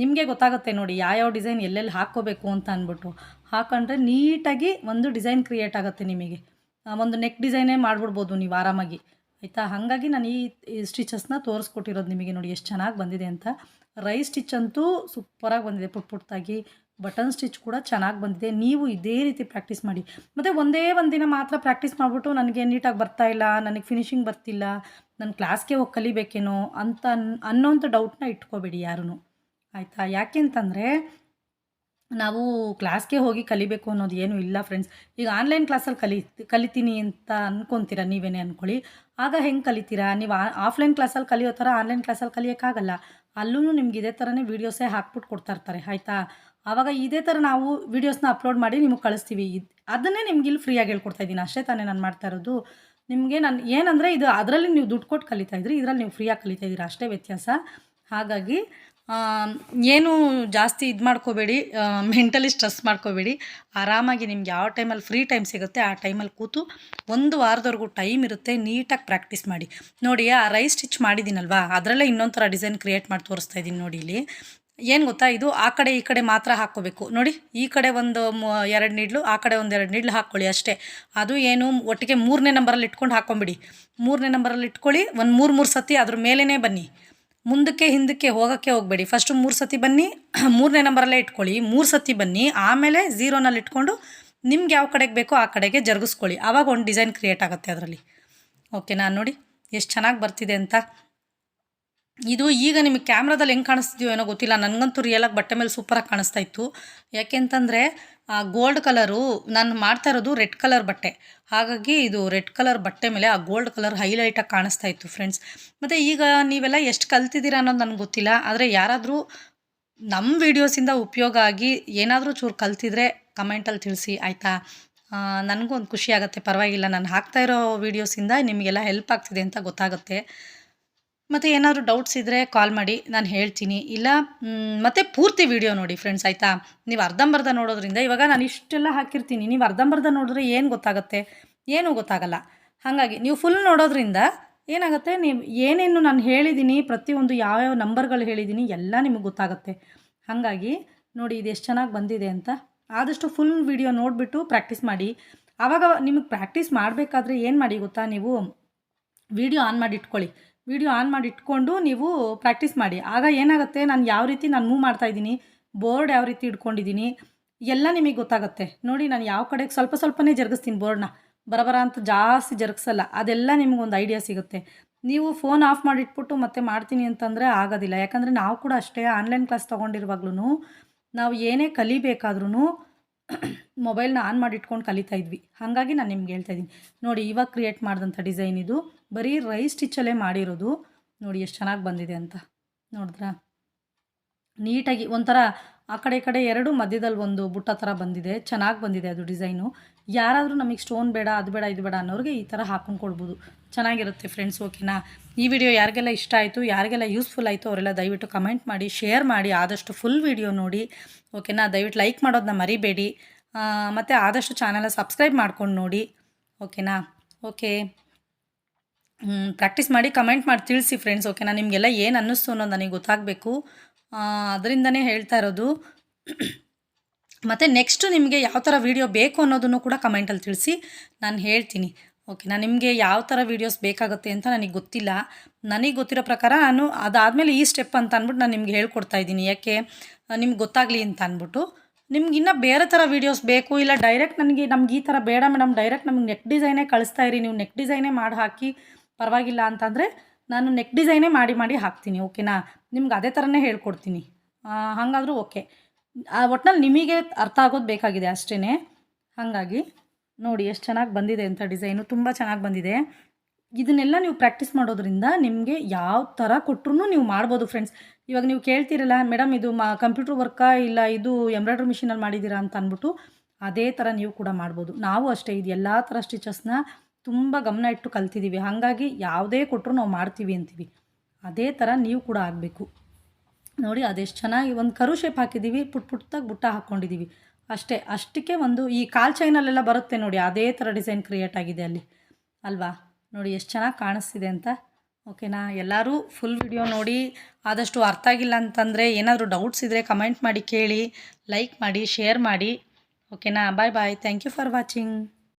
ನಿಮಗೆ ಗೊತ್ತಾಗುತ್ತೆ ನೋಡಿ ಯಾವ್ಯಾವ ಡಿಸೈನ್ ಎಲ್ಲೆಲ್ಲಿ ಹಾಕ್ಕೋಬೇಕು ಅಂತ ಅಂದ್ಬಿಟ್ಟು. ಹಾಕೊಂಡ್ರೆ ನೀಟಾಗಿ ಒಂದು ಡಿಸೈನ್ ಕ್ರಿಯೇಟ್ ಆಗುತ್ತೆ ನಿಮಗೆ. ಒಂದು ನೆಕ್ ಡಿಸೈನೇ ಮಾಡಿಬಿಡ್ಬೋದು ನೀವು ಆರಾಮಾಗಿ. ಆಯಿತಾ? ಹಾಗಾಗಿ ನಾನು ಈ ಸ್ಟಿಚಸ್ನ ತೋರಿಸ್ಕೊಟ್ಟಿರೋದು ನಿಮಗೆ ನೋಡಿ ಎಷ್ಟು ಚೆನ್ನಾಗಿ ಬಂದಿದೆ ಅಂತ. ರೈ ಸ್ಟಿಚ್ ಅಂತೂ ಸೂಪರಾಗಿ ಬಂದಿದೆ ಪುಟ್ ಪುಟ್ಟಾಗಿ. ಬಟನ್ ಸ್ಟಿಚ್ ಕೂಡ ಚೆನ್ನಾಗಿ ಬಂದಿದೆ. ನೀವು ಇದೇ ರೀತಿ ಪ್ರಾಕ್ಟೀಸ್ ಮಾಡಿ. ಮತ್ತು ಒಂದೇ ಒಂದು ದಿನ ಮಾತ್ರ ಪ್ರಾಕ್ಟೀಸ್ ಮಾಡಿಬಿಟ್ಟು ನನಗೆ ನೀಟಾಗಿ ಬರ್ತಾ ಇಲ್ಲ, ನನಗೆ ಫಿನಿಶಿಂಗ್ ಬರ್ತಿಲ್ಲ ನನ್ನ ಕ್ಲಾಸ್ಗೆ ಹೋಗಿ ಕಲಿಬೇಕೇನೋ ಅಂತ ಅನ್, ಅನ್ನೋಂಥ ಡೌಟ್ನ ಇಟ್ಕೋಬೇಡಿ ಯಾರೂ ಆಯಿತಾ? ಯಾಕೆ ಅಂತಂದರೆ ನಾವು ಕ್ಲಾಸ್ಗೆ ಹೋಗಿ ಕಲಿಬೇಕು ಅನ್ನೋದು ಏನೂ ಇಲ್ಲ ಫ್ರೆಂಡ್ಸ್ ಈಗ ಆನ್ಲೈನ್ ಕ್ಲಾಸಲ್ಲಿ ಕಲಿ, ಕಲಿತೀನಿ ಅಂತ ಅಂದ್ಕೊತೀರ ನೀವೇನೇ ಅಂದ್ಕೊಳ್ಳಿ ಆಗ ಹೆಂಗೆ ಕಲಿತೀರಾ? ನೀವು ಆಫ್ಲೈನ್ ಕ್ಲಾಸಲ್ಲಿ ಕಲಿಯೋ ಥರ ಆನ್ಲೈನ್ ಕ್ಲಾಸಲ್ಲಿ ಕಲಿಯೋಕ್ಕಾಗಲ್ಲ. ಅಲ್ಲೂ ನಿಮ್ಗೆ ಇದೇ ಥರನೇ ವೀಡಿಯೋಸೇ ಹಾಕ್ಬಿಟ್ಟು ಕೊಡ್ತಾ ಇರ್ತಾರೆ, ಆಯಿತಾ? ಆವಾಗ ಇದೇ ಥರ ನಾವು ವೀಡಿಯೋಸ್ನ ಅಪ್ಲೋಡ್ ಮಾಡಿ ನಿಮಗೆ ಕಳಿಸ್ತೀವಿ. ಅದನ್ನೇ ನಿಮ್ಗೆ ಇಲ್ಲಿ ಫ್ರೀಯಾಗಿ ಹೇಳ್ಕೊಡ್ತಾ ಇದ್ದೀನಿ. ಅಷ್ಟೇ ತಾನೇ ನಾನು ಮಾಡ್ತಾ ಇರೋದು. ನಿಮಗೆ ನಾನು, ಏನಂದರೆ ಇದು ಅದರಲ್ಲಿ ನೀವು ದುಡ್ಡು ಕೊಟ್ಟು ಕಲಿತಾ ಇದ್ರಿ, ಇದರಲ್ಲಿ ನೀವು ಫ್ರೀಯಾಗಿ ಕಲಿತಾ ಇದ್ದೀರಾ? ಅಷ್ಟೇ ವ್ಯತ್ಯಾಸ. ಹಾಗಾಗಿ ಏನು ಜಾಸ್ತಿ ಇದು ಮಾಡ್ಕೋಬೇಡಿ ಮೆಂಟಲಿ ಸ್ಟ್ರೆಸ್ ಮಾಡ್ಕೋಬೇಡಿ. ಆರಾಮಾಗಿ ನಿಮ್ಗೆ ಯಾವ ಟೈಮಲ್ಲಿ ಫ್ರೀ ಟೈಮ್ ಸಿಗುತ್ತೆ ಆ ಟೈಮಲ್ಲಿ ಕೂತು ಒಂದು ವಾರದವರೆಗೂ ಟೈಮ್ ಇರುತ್ತೆ, ನೀಟಾಗಿ ಪ್ರಾಕ್ಟೀಸ್ ಮಾಡಿ. ನೋಡಿ, ಆ ರೈಸ್ ಸ್ಟಿಚ್ ಮಾಡಿದ್ದೀನಲ್ವಾ? ಅದರಲ್ಲೇ ಇನ್ನೊಂದು ಥರ ಡಿಸೈನ್ ಕ್ರಿಯೇಟ್ ಮಾಡಿ ತೋರಿಸ್ತಾ ಇದ್ದೀನಿ ನೋಡಿ ಇಲ್ಲಿ. ಏನು ಗೊತ್ತಾ? ಇದು ಆ ಕಡೆ ಈ ಕಡೆ ಮಾತ್ರ ಹಾಕ್ಕೋಬೇಕು. ನೋಡಿ, ಈ ಕಡೆ ಒಂದು ಎರಡು ನೀಡ್ಲು, ಆ ಕಡೆ ಒಂದು ಎರಡು ನೀಡ್ಲು ಹಾಕ್ಕೊಳ್ಳಿ ಅಷ್ಟೇ. ಅದು ಏನು, ಒಟ್ಟಿಗೆ ಮೂರನೇ ನಂಬರಲ್ಲಿ ಇಟ್ಕೊಂಡು ಹಾಕ್ಕೊಂಬಿಡಿ. ಮೂರನೇ ನಂಬರಲ್ಲಿ ಇಟ್ಕೊಳ್ಳಿ, ಒಂದು ಮೂರು ಮೂರು ಸತಿ ಅದ್ರ ಮೇಲೇ ಬನ್ನಿ. ಮುಂದಕ್ಕೆ ಹಿಂದಕ್ಕೆ ಹೋಗೋಕ್ಕೆ ಹೋಗಬೇಡಿ. ಫಸ್ಟು ಮೂರು ಸತಿ ಬನ್ನಿ, (clears throat) ಮೂರನೇ ನಂಬರಲ್ಲೇ ಇಟ್ಕೊಳ್ಳಿ. ಮೂರು ಸತಿ ಬನ್ನಿ, ಆಮೇಲೆ ಝೀರೋನಲ್ಲಿ ಇಟ್ಕೊಂಡು ನಿಮ್ಗೆ ಯಾವ ಕಡೆಗೆ ಬೇಕೋ ಆ ಕಡೆಗೆ ಜರುಗಿಸ್ಕೊಳ್ಳಿ. ಆವಾಗ ಒಂದು ಡಿಸೈನ್ ಕ್ರಿಯೇಟ್ ಆಗುತ್ತೆ ಅದರಲ್ಲಿ. ಓಕೆ ನಾನು ನೋಡಿ, ಎಷ್ಟು ಚೆನ್ನಾಗಿ ಬರ್ತಿದೆ ಅಂತ. ಇದು ಈಗ ನಿಮಗೆ ಕ್ಯಾಮ್ರಾದಲ್ಲಿ ಹೆಂಗೆ ಕಾಣಿಸ್ತಿದೆಯೋ ಏನೋ ಗೊತ್ತಿಲ್ಲ. ನನಗಂತೂ ರಿಯಲಾಗಿ ಬಟ್ಟೆ ಮೇಲೆ ಸೂಪರಾಗಿ ಕಾಣಿಸ್ತಾ ಇತ್ತು. ಯಾಕೆಂತಂದರೆ ಗೋಲ್ಡ್ ಕಲರು ನಾನು ಮಾಡ್ತಾ ಇರೋದು ರೆಡ್ ಕಲರ್ ಬಟ್ಟೆ. ಹಾಗಾಗಿ ಇದು ರೆಡ್ ಕಲರ್ ಬಟ್ಟೆ ಮೇಲೆ ಆ ಗೋಲ್ಡ್ ಕಲರ್ ಹೈಲೈಟಾಗಿ ಕಾಣಿಸ್ತಾ ಇತ್ತು ಫ್ರೆಂಡ್ಸ್. ಮತ್ತು ಈಗ ನೀವೆಲ್ಲ ಎಷ್ಟು ಕಲ್ತಿದ್ದೀರ ಅನ್ನೋದು ನನಗೆ ಗೊತ್ತಿಲ್ಲ. ಆದರೆ ಯಾರಾದರೂ ನಮ್ಮ ವೀಡಿಯೋಸಿಂದ ಉಪಯೋಗ ಆಗಿ ಏನಾದರೂ ಚೂರು ಕಲ್ತಿದ್ರೆ ಕಮೆಂಟಲ್ಲಿ ತಿಳಿಸಿ, ಆಯಿತಾ? ನನಗೂ ಒಂದು ಖುಷಿ ಆಗುತ್ತೆ. ಪರವಾಗಿಲ್ಲ. ನಾನು ಹಾಕ್ತಾ ಇರೋ ವೀಡಿಯೋಸಿಂದ ನಿಮಗೆಲ್ಲ ಹೆಲ್ಪ್ ಆಗ್ತಿದೆ ಅಂತ ಗೊತ್ತಾಗುತ್ತೆ. ಮತ್ತು ಏನಾದರೂ ಡೌಟ್ಸ್ ಇದ್ದರೆ ಕಾಲ್ ಮಾಡಿ, ನಾನು ಹೇಳ್ತೀನಿ. ಇಲ್ಲ ಮತ್ತು ಪೂರ್ತಿ ವಿಡಿಯೋ ನೋಡಿ ಫ್ರೆಂಡ್ಸ್ ಆಯಿತಾ? ನೀವು ಅರ್ಧಂಬರ್ಧ ನೋಡೋದ್ರಿಂದ ಇವಾಗ ನಾನು ಇಷ್ಟೆಲ್ಲ ಹಾಕಿರ್ತೀನಿ. ನೀವು ಅರ್ಧಂಬರ್ಧ ನೋಡಿದ್ರೆ ಏನು ಗೊತ್ತಾಗುತ್ತೆ? ಏನೂ ಗೊತ್ತಾಗಲ್ಲ. ಹಾಗಾಗಿ ನೀವು ಫುಲ್ ನೋಡೋದ್ರಿಂದ ಏನಾಗುತ್ತೆ? ನೀವು ಏನೇನು ನಾನು ಹೇಳಿದ್ದೀನಿ ಪ್ರತಿಯೊಂದು ಯಾವ್ಯಾವ ನಂಬರ್ಗಳು ಹೇಳಿದ್ದೀನಿ ಎಲ್ಲ ನಿಮಗೆ ಗೊತ್ತಾಗುತ್ತೆ. ಹಾಗಾಗಿ ನೋಡಿ ಇದು ಎಷ್ಟು ಚೆನ್ನಾಗಿ ಬಂದಿದೆ ಅಂತ ಆದಷ್ಟು ಫುಲ್ ವಿಡಿಯೋ ನೋಡಿಬಿಟ್ಟು ಪ್ರಾಕ್ಟೀಸ್ ಮಾಡಿ. ಆವಾಗ ನಿಮಗೆ ಪ್ರಾಕ್ಟೀಸ್ ಮಾಡಬೇಕಾದ್ರೆ ಏನು ಮಾಡಿ ಗೊತ್ತಾ ನೀವು? ವಿಡಿಯೋ ಆನ್ ಮಾಡಿ ಇಟ್ಕೊಳ್ಳಿ. ವಿಡಿಯೋ ಆನ್ ಮಾಡಿ ಇಟ್ಕೊಂಡು ನೀವು ಪ್ರಾಕ್ಟೀಸ್ ಮಾಡಿ. ಆಗ ಏನಾಗುತ್ತೆ? ನಾನು ಯಾವ ರೀತಿ ನಾನು ಮೂವ್ ಮಾಡ್ತಾ ಇದ್ದೀನಿ? ಬೋರ್ಡ್ ಯಾವ ರೀತಿ ಇಟ್ಕೊಂಡಿದ್ದೀನಿ? ಎಲ್ಲ ನಿಮಗೆ ಗೊತ್ತಾಗುತ್ತೆ. ನೋಡಿ, ನಾನು ಯಾವ ಕಡೆಗೆ ಸ್ವಲ್ಪ ಸ್ವಲ್ಪನೇ ಜರುಗಿಸ್ತೀನಿ ಬೋರ್ಡ್ನ. ಬರಬರ ಅಂತ ಜಾಸ್ತಿ ಜರುಗಿಸಲ್ಲ. ಅದೆಲ್ಲ ನಿಮಗೊಂದು ಐಡಿಯಾ ಸಿಗುತ್ತೆ. ನೀವು ಫೋನ್ ಆಫ್ ಮಾಡಿಟ್ಬಿಟ್ಟು ಮತ್ತೆ ಮಾಡ್ತೀನಿ ಅಂತಂದರೆ ಆಗೋದಿಲ್ಲ. ಯಾಕಂದರೆ ನಾವು ಕೂಡ ಅಷ್ಟೇ ಆನ್ಲೈನ್ ಕ್ಲಾಸ್ ತೊಗೊಂಡಿರುವಾಗ್ಲೂ ನಾವು ಏನೇ ಕಲಿಬೇಕಾದ್ರೂ ಮೊಬೈಲ್ನ ಆನ್ ಮಾಡಿ ಇಟ್ಕೊಂಡು ಕಲಿತಾ ಇದ್ವಿ. ಹಾಗಾಗಿ ನಾನು ನಿಮ್ಗೆ ಹೇಳ್ತಾ ಇದ್ದೀನಿ. ನೋಡಿ, ಇವಾಗ ಕ್ರಿಯೇಟ್ ಮಾಡಿದಂಥ ಡಿಸೈನ್ ಇದು. ಬರೀ ರೈಸ್ ಸ್ಟಿಚ್ಚಲ್ಲೇ ಮಾಡಿರೋದು. ನೋಡಿ, ಎಷ್ಟು ಚೆನ್ನಾಗಿ ಬಂದಿದೆ ಅಂತ. ನೋಡಿದ್ರಾ? ನೀಟಾಗಿ ಒಂಥರ ಆ ಕಡೆ ಈ ಕಡೆ ಎರಡು ಮಧ್ಯದಲ್ಲಿ ಒಂದು ಬುಟ್ಟ ಥರ ಬಂದಿದೆ, ಚೆನ್ನಾಗಿ ಬಂದಿದೆ ಅದು ಡಿಸೈನು. ಯಾರಾದರೂ ನಮಗೆ ಸ್ಟೋನ್ ಬೇಡ, ಅದು ಬೇಡ, ಇದು ಬೇಡ ಅನ್ನೋರಿಗೆ ಈ ಥರ ಹಾಕೊಂಡು ಕೊಡ್ಬೋದು. ಚೆನ್ನಾಗಿರುತ್ತೆ ಫ್ರೆಂಡ್ಸ್, ಓಕೆನಾ? ಈ ವಿಡಿಯೋ ಯಾರಿಗೆಲ್ಲ ಇಷ್ಟ ಆಯಿತು, ಯಾರಿಗೆಲ್ಲ ಯೂಸ್ಫುಲ್ ಆಯಿತು ಅವರೆಲ್ಲ ದಯವಿಟ್ಟು ಕಮೆಂಟ್ ಮಾಡಿ, ಶೇರ್ ಮಾಡಿ, ಆದಷ್ಟು ಫುಲ್ ವಿಡಿಯೋ ನೋಡಿ, ಓಕೆನಾ? ದಯವಿಟ್ಟು ಲೈಕ್ ಮಾಡೋದನ್ನ ಮರಿಬೇಡಿ. ಮತ್ತು ಆದಷ್ಟು ಚಾನಲ ಸಬ್ಸ್ಕ್ರೈಬ್ ಮಾಡ್ಕೊಂಡು ನೋಡಿ, ಓಕೆನಾ? ಓಕೆ. ಪ್ರಾಕ್ಟೀಸ್ ಮಾಡಿ, ಕಮೆಂಟ್ ಮಾಡಿ, ತಿಳಿಸಿ ಫ್ರೆಂಡ್ಸ್, ಓಕೆನಾ? ನಿಮಗೆಲ್ಲ ಏನು ಅನ್ನಿಸ್ತು ಅನ್ನೋದು ನನಗೆ ಗೊತ್ತಾಗಬೇಕು. ಅದರಿಂದನೇ ಹೇಳ್ತಾ ಇರೋದು. ಮತ್ತು ನೆಕ್ಸ್ಟು ನಿಮಗೆ ಯಾವ ಥರ ವೀಡಿಯೋ ಬೇಕು ಅನ್ನೋದನ್ನು ಕೂಡ ಕಮೆಂಟಲ್ಲಿ ತಿಳಿಸಿ. ನಾನು ಹೇಳ್ತೀನಿ. ಓಕೆ ನಾನು ನಿಮಗೆ ಯಾವ ಥರ ವೀಡಿಯೋಸ್ ಬೇಕಾಗುತ್ತೆ ಅಂತ ನನಗೆ ಗೊತ್ತಿಲ್ಲ. ನನಗೆ ಗೊತ್ತಿರೋ ಪ್ರಕಾರ ನಾನು ಅದಾದಮೇಲೆ ಈ ಸ್ಟೆಪ್ ಅಂತ ಅಂದ್ಬಿಟ್ಟು ನಾನು ನಿಮ್ಗೆ ಹೇಳ್ಕೊಡ್ತಾ ಇದ್ದೀನಿ. ಯಾಕೆ? ನಿಮ್ಗೆ ಗೊತ್ತಾಗಲಿ ಅಂತ ಅಂದ್ಬಿಟ್ಟು ನಿಮ್ಗೆ ಇನ್ನೂ ಬೇರೆ ಥರ ವೀಡಿಯೋಸ್ ಬೇಕು, ಇಲ್ಲ ಡೈರೆಕ್ಟ್ ನನಗೆ ನಮ್ಗೆ ಈ ಥರ ಬೇಡ ಮೇಡಮ್ ಡೈರೆಕ್ಟ್ ನಮ್ಗೆ ನೆಕ್ ಡಿಸೈನೇ ಕಳಿಸ್ತಾ ಇರಿ, ನೀವು ನೆಕ್ ಡಿಸೈನೇ ಮಾಡಿ ಹಾಕಿ ಪರವಾಗಿಲ್ಲ ಅಂತಂದರೆ ನಾನು ನೆಕ್ ಡಿಸೈನೇ ಮಾಡಿ ಮಾಡಿ ಹಾಕ್ತೀನಿ ಓಕೆನಾ ನಿಮ್ಗೆ ಅದೇ ಥರನೇ ಹೇಳ್ಕೊಡ್ತೀನಿ. ಹಾಗಾದರೂ ಓಕೆ ಒಟ್ನಲ್ಲಿ ನಿಮಗೆ ಅರ್ಥ ಆಗೋದು ಬೇಕಾಗಿದೆ ಅಷ್ಟೇ ಹಾಗಾಗಿ ನೋಡಿ ಎಷ್ಟು ಚೆನ್ನಾಗಿ ಬಂದಿದೆ ಅಂತ ಡಿಸೈನು ತುಂಬ ಚೆನ್ನಾಗಿ ಬಂದಿದೆ. ಇದನ್ನೆಲ್ಲ ನೀವು ಪ್ರಾಕ್ಟೀಸ್ ಮಾಡೋದ್ರಿಂದ ನಿಮಗೆ ಯಾವ ಥರ ಕೊಟ್ಟರು ನೀವು ಮಾಡ್ಬೋದು ಫ್ರೆಂಡ್ಸ್ ಇವಾಗ ನೀವು ಕೇಳ್ತೀರಲ್ಲ, ಮೇಡಮ್, ಇದು ಮಾ ಕಂಪ್ಯೂಟರ್ ವರ್ಕಾ ಇಲ್ಲ ಇದು ಎಂಬ್ರಾಯ್ಡ್ರಿ ಮಿಷಿನಲ್ಲಿ ಮಾಡಿದ್ದೀರಾ? ಅಂತ ಅಂದ್ಬಿಟ್ಟು, ಅದೇ ಥರ ನೀವು ಕೂಡ ಮಾಡ್ಬೋದು. ನಾವು ಅಷ್ಟೇ, ಇದು ಎಲ್ಲ ಥರ ಸ್ಟಿಚಸ್ನ ತುಂಬ ಗಮನ ಇಟ್ಟು ಕಲ್ತಿದ್ದೀವಿ ಹಾಗಾಗಿ ಯಾವುದೇ ಕೊಟ್ಟರು ನಾವು ಮಾಡ್ತೀವಿ ಅಂತೀವಿ. ಅದೇ ಥರ ನೀವು ಕೂಡ ಆಗಬೇಕು. ನೋಡಿ ಅದೆಷ್ಟು ಚೆನ್ನಾಗಿ ಒಂದು ಕರು ಶೇಪ್ ಹಾಕಿದ್ದೀವಿ ಪುಟ್ ಪುಟ್ಟಾಗಿ ಬುಟ್ಟ ಹಾಕ್ಕೊಂಡಿದ್ದೀವಿ ಅಷ್ಟೇ, ಅಷ್ಟಕ್ಕೆ ಒಂದು ಈ ಕಾಲ್ ಚೈನಲ್ಲೆಲ್ಲ ಬರುತ್ತೆ ನೋಡಿ, ಅದೇ ಥರ ಡಿಸೈನ್ ಕ್ರಿಯೇಟ್ ಆಗಿದೆ ಅಲ್ಲಿ. ಅಲ್ವಾ? ನೋಡಿ ಎಷ್ಟು ಚೆನ್ನಾಗಿ ಕಾಣಿಸ್ತಿದೆ ಅಂತ. ಓಕೆನಾ? ಎಲ್ಲರೂ ಫುಲ್ ವಿಡಿಯೋ ನೋಡಿ. ಆದಷ್ಟು ಅರ್ಥ ಆಗಿಲ್ಲ ಅಂತಂದರೆ ಏನಾದರೂ ಡೌಟ್ಸ್ ಇದ್ದರೆ ಕಮೆಂಟ್ ಮಾಡಿ ಕೇಳಿ ಲೈಕ್ ಮಾಡಿ ಶೇರ್ ಮಾಡಿ. ಓಕೆನಾ? Bye bye thank you for watching